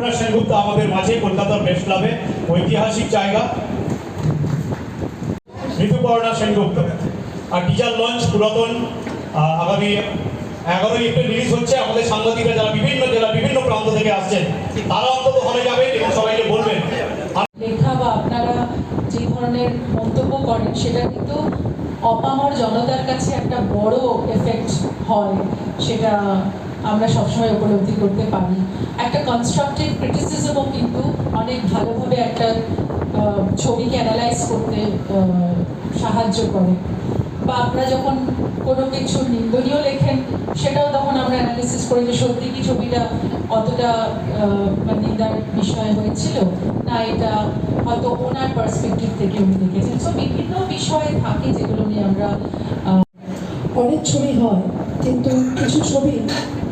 ঋতুপর্ণা সেনগুপ্ত আমাদের মাঝে, কলকাতার প্রেস ক্লাবে, ঐতিহাসিক জায়গা। ঋতুপর্ণা সেনগুপ্ত আর টিচার লঞ্চ পুরাতন আগামী এগারোই এপ্রিল রিলিজ হচ্ছে। আমাদের সাংবাদিকরা যারা বিভিন্ন জেলা, বিভিন্ন প্রান্ত থেকে আসছেন, তারা অন্তত হলে যাবেন এবং সবাইকে বলবেন। লেখা বা আপনারা যে ধরনের মন্তব্য করেন, সেটা কিন্তু অপামর জনতার কাছে একটা বড় এফেক্ট হয়। সেটা আমরা সবসময় উপলব্ধি করতে পারি। একটা কনস্ট্রাকটিভ ক্রিটিসিজমও কিন্তু অনেক ভালোভাবে একটা ছবিকে অ্যানালাইজ করতে সাহায্য করে। বা আপনারা যখন কোনো কিছু নিন্দনীয় লেখেন, সেটাও তখন আমরা অ্যানালিসিস করি যে সত্যি কি ছবিটা অতটা নিন্দার বিষয় হয়েছিল, না এটা হয়তো ওনার পার্সপেক্টিভ থেকে উনি দেখেছেন। সো বিভিন্ন বিষয় থাকে যেগুলো নিয়ে আমরা অনেক ছবি হয়, কিন্তু কিছু ছবি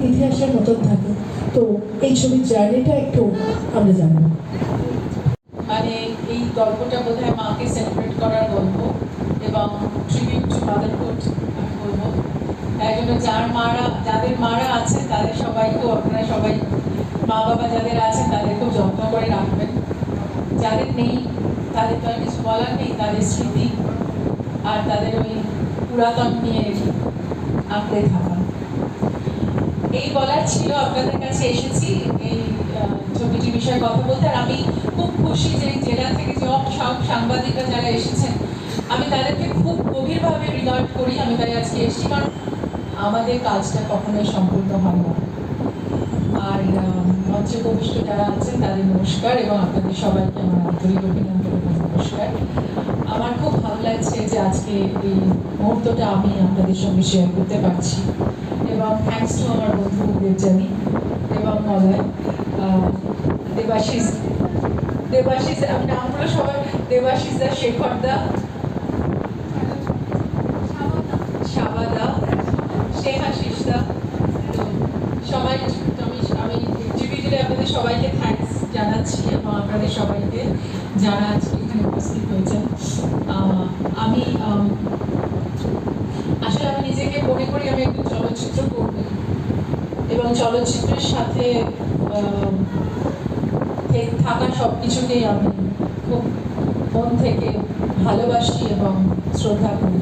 ইতিহাসের মতন থাকে। তো এই ছবির জার্নিটা একটু আমরা জানব। মানে এই গল্পটা বোধ হয় মাকে সেলিব্রেট করার গল্প এবং ট্রিবিউট টু আমি বলব। তাই জন্য যার মারা, যাদের মারা আছে, তাদের সবাইকেও আপনারা সবাই মা বাবা যাদের আছে, তাদেরকেও যত্ন করে রাখবেন। যাদের নেই, তাদের তো আর কিছু বলার নেই, তাদের স্মৃতি আর তাদের ওই পুরাতন নিয়ে আঁকড়ে থাকা এই বলার ছিল আপনাদের কাছে এসেছি এই আহ, ছবিটির বিষয়ে কথা বলতে। আর আমি খুব খুশি যে জেলা থেকে সব সব সাংবাদিকরা যারা এসেছেন আমি তাদেরকে খুব গভীরভাবে রিগার্ড করি। আমি তাই আজকে এসেছি কারণ আমাদের কাজটা কখনোই সম্পূর্ণ হয় না। আর আহ, মঞ্চে উপবিষ্ট যারা আছেন তাদের নমস্কার এবং আপনাদের সবাইকে আমার আন্তরিক অভিনন্দন নমস্কার। আমার খুব ভালো লাগছে যে আজকে এই মুহূর্তটা আমি আপনাদের সঙ্গে শেয়ার করতে পারছি। এবং থ্যাংকস টু আমার বন্ধু দেবজানি এবং মলয় দেবাশিস দেবাশিস নামগুলো সবাই দেবাশিস দা, শেখর দা শাবাদা স্নেহাশিস দা। সবাই, আমি আমি সবাইকে আপনাদের সবাইকে যারা আজকে এখানে উপস্থিত হয়েছেন। আমি আসলে আমি নিজেকে মনে করি আমি একটু চলচ্চিত্র কর্মী। এবং চলচ্চিত্রের সাথে থাকা সব কিছুকেই আমি খুব মন থেকে ভালোবাসি এবং শ্রদ্ধা করি।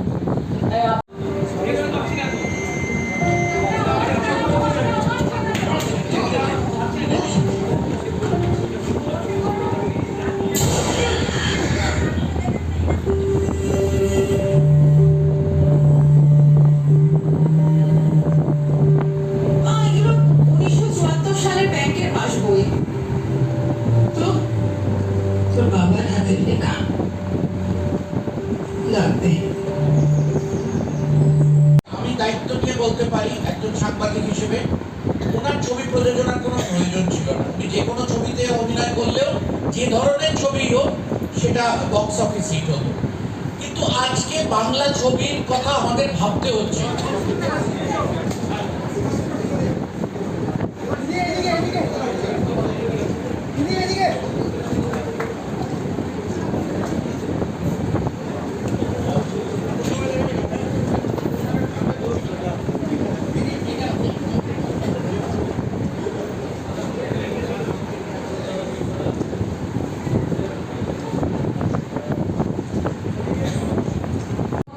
প্রযোজনার কোনো প্রয়োজন ছিল না। আপনি যে কোনো ছবিতে অভিনয় করলেও যে ধরনের ছবি হোক, সেটা বক্স অফিস হিট হতো। কিন্তু আজকে বাংলা ছবির কথা আমাদের ভাবতে হচ্ছে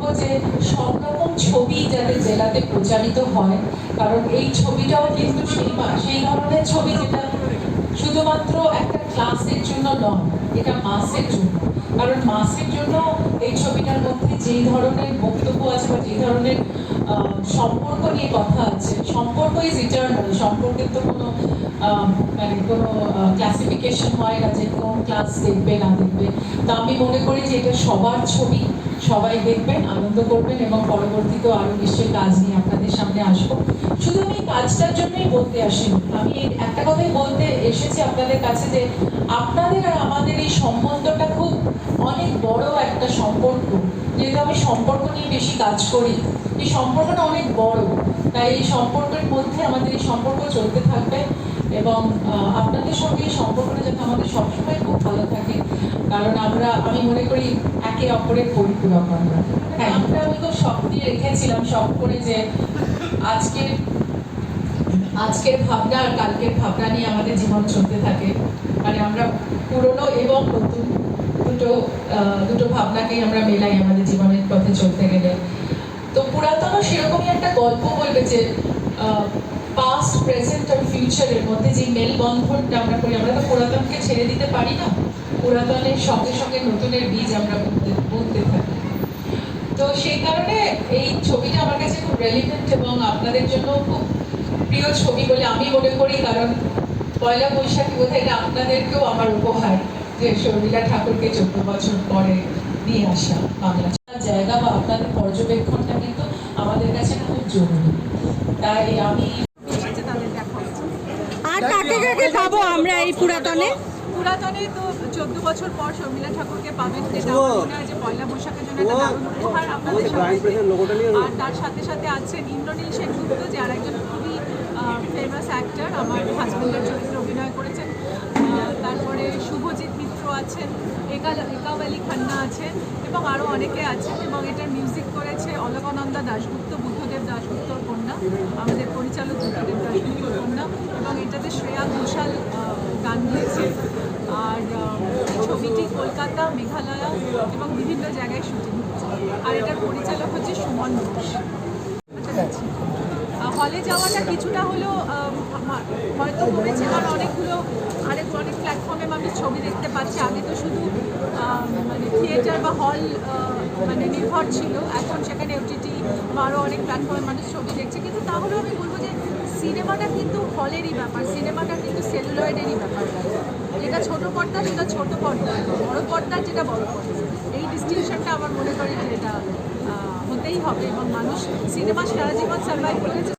বলব যে সব রকম ছবি যাতে জেলাতে প্রচারিত হয়, কারণ এই ছবিটাও কিন্তু সেই সেই ধরনের ছবি যেটা শুধুমাত্র একটা ক্লাসের জন্য নয়, এটা মাসের জন্য। কারণ মাসের জন্য যেই ধরনের বক্তব্য আছে বা যেই ধরনের সম্পর্ক নিয়ে কথা আছে, সম্পর্ক ইজ ইটার্নাল সম্পর্কের তো কোনো মানে কোনো ক্লাসিফিকেশন হয় না যে কোন ক্লাস দেখবে, না দেখবে। তা আমি মনে করি যে এটা সবার ছবি, সবাই দেখবেন, আনন্দ করবেন এবং পরবর্তীতেও আরও নিশ্চয়ই কাজ নিয়ে আপনাদের সামনে আসব। শুধু আমি কাজটার জন্যই বলতে আসিনি, আমি একটা কথাই বলতে এসেছি আপনাদের কাছে যে আপনাদের আর আমাদের এই সম্বন্ধটা খুব অনেক বড় একটা সম্পর্ক যেহেতু আমি সম্পর্ক নিয়ে বেশি কাজ করি। এই সম্পর্কটা অনেক বড়। তাই এই সম্পর্কের মধ্যে আমাদের এই সম্পর্ক চলতে থাকবে এবং আপনাদের সঙ্গে এই সম্পর্কটা যাতে আমাদের সবসময় খুব ভালো থাকে। কারণ আমরা আমি মনে করি একে অপরের পরিপূরক আমরা। হ্যাঁ। আমরা আমি খুব শখ দিয়ে রেখেছিলাম শখ করে যে আজকে আজকের ভাবনা আর কালকের ভাবনা নিয়ে আমাদের জীবন চলতে থাকে। মানে আমরা পুরনো এবং নতুন। দুটো দুটো ভাবনাকেই আমরা মেলাই আমাদের জীবনের পথে চলতে গেলে। তো পুরাতনও সেরকমই একটা গল্প বলবে যে পাস্ট প্রেজেন্ট আর ফিউচারের মধ্যে যে মেলবন্ধনটা আমরা করি, আমরা তো পুরাতনকে ছেড়ে দিতে পারি না। পুরাতনের সঙ্গে সঙ্গে নতুনের বীজ আমরা বুনতে থাকি। তো সেই কারণে এই ছবিটা আমার কাছে খুব রেলিভেন্ট এবং আপনাদের জন্য খুব প্রিয় ছবি বলে আমি মনে করি, কারণ পয়লা বৈশাখী বোধ এটা আপনাদেরকেও আমার উপহার। যে শর্মিলা ঠাকুরকে চোদ্দ বছর পরে নিয়ে আসা বাংলা জায়গা বা আপনাদের পর্যবেক্ষণটা কিন্তু আমাদের কাছে খুব জরুরি। তাই আমি আর কাকে কাকে পাবো আমরা এই পুরাতনে? পুরাতনে তো চোদ্দ বছর পর শর্মিলা ঠাকুরকে পাবেন। যেটা আমার যে পয়লা বৈশাখের জন্য একটা দারুণ উপহার আপনাদের সামনে আর তার সাথে সাথে আছেন ইন্দ্রনীল সেনগুপ্ত যে আর একজন খুবই ফেমাস অ্যাক্টর আমার হাজবেন্ডের চরিত্রে অভিনয় করেছেন। তারপরে শুভজিৎ মিত্র আছেন আলী খান্না আছেন এবং আরও অনেকে আছেন এবং এটার মিউজিক করেছে অলকানন্দা দাশগুপ্ত, বুদ্ধদেব দাশগুপ্তর কন্যা, আমাদের পরিচালক বুদ্ধদেব দাশগুপ্তর কন্যা এবং এটাতে শ্রেয়া ঘোষাল গান গিয়েছে আর ছবিটি কলকাতা, মেঘালয় এবং বিভিন্ন জায়গায় শুটিং আর এটার পরিচালক হচ্ছে সুমন ঘোষ। হলে যাওয়াটা কিছুটা হলেও হয়তো কমেছে কারণ অনেকগুলো আরেক অনেক প্ল্যাটফর্মে মানুষ ছবি দেখতে পাচ্ছি। আগে তো শুধু মানে থিয়েটার বা হল মানে নির্ভর ছিল। এখন সেখানে ওটিটি বা আরও অনেক প্ল্যাটফর্মে মানুষ ছবি দেখছে। কিন্তু তাহলেও আমি বলব যে সিনেমাটা কিন্তু হলেরই ব্যাপার। সিনেমাটা কিন্তু সেলুলয়েডেরই ব্যাপার। যেটা ছোট পর্দা, সেটা ছোট পর্দা। বড় পর্দা, যেটা বড় পর্দা। এই ডিস্টিংশনটা আমার মনে করি যে এটা হতেই হবে। এবং মানুষ সিনেমা সারা জীবন সার্ভাইভ করেছে।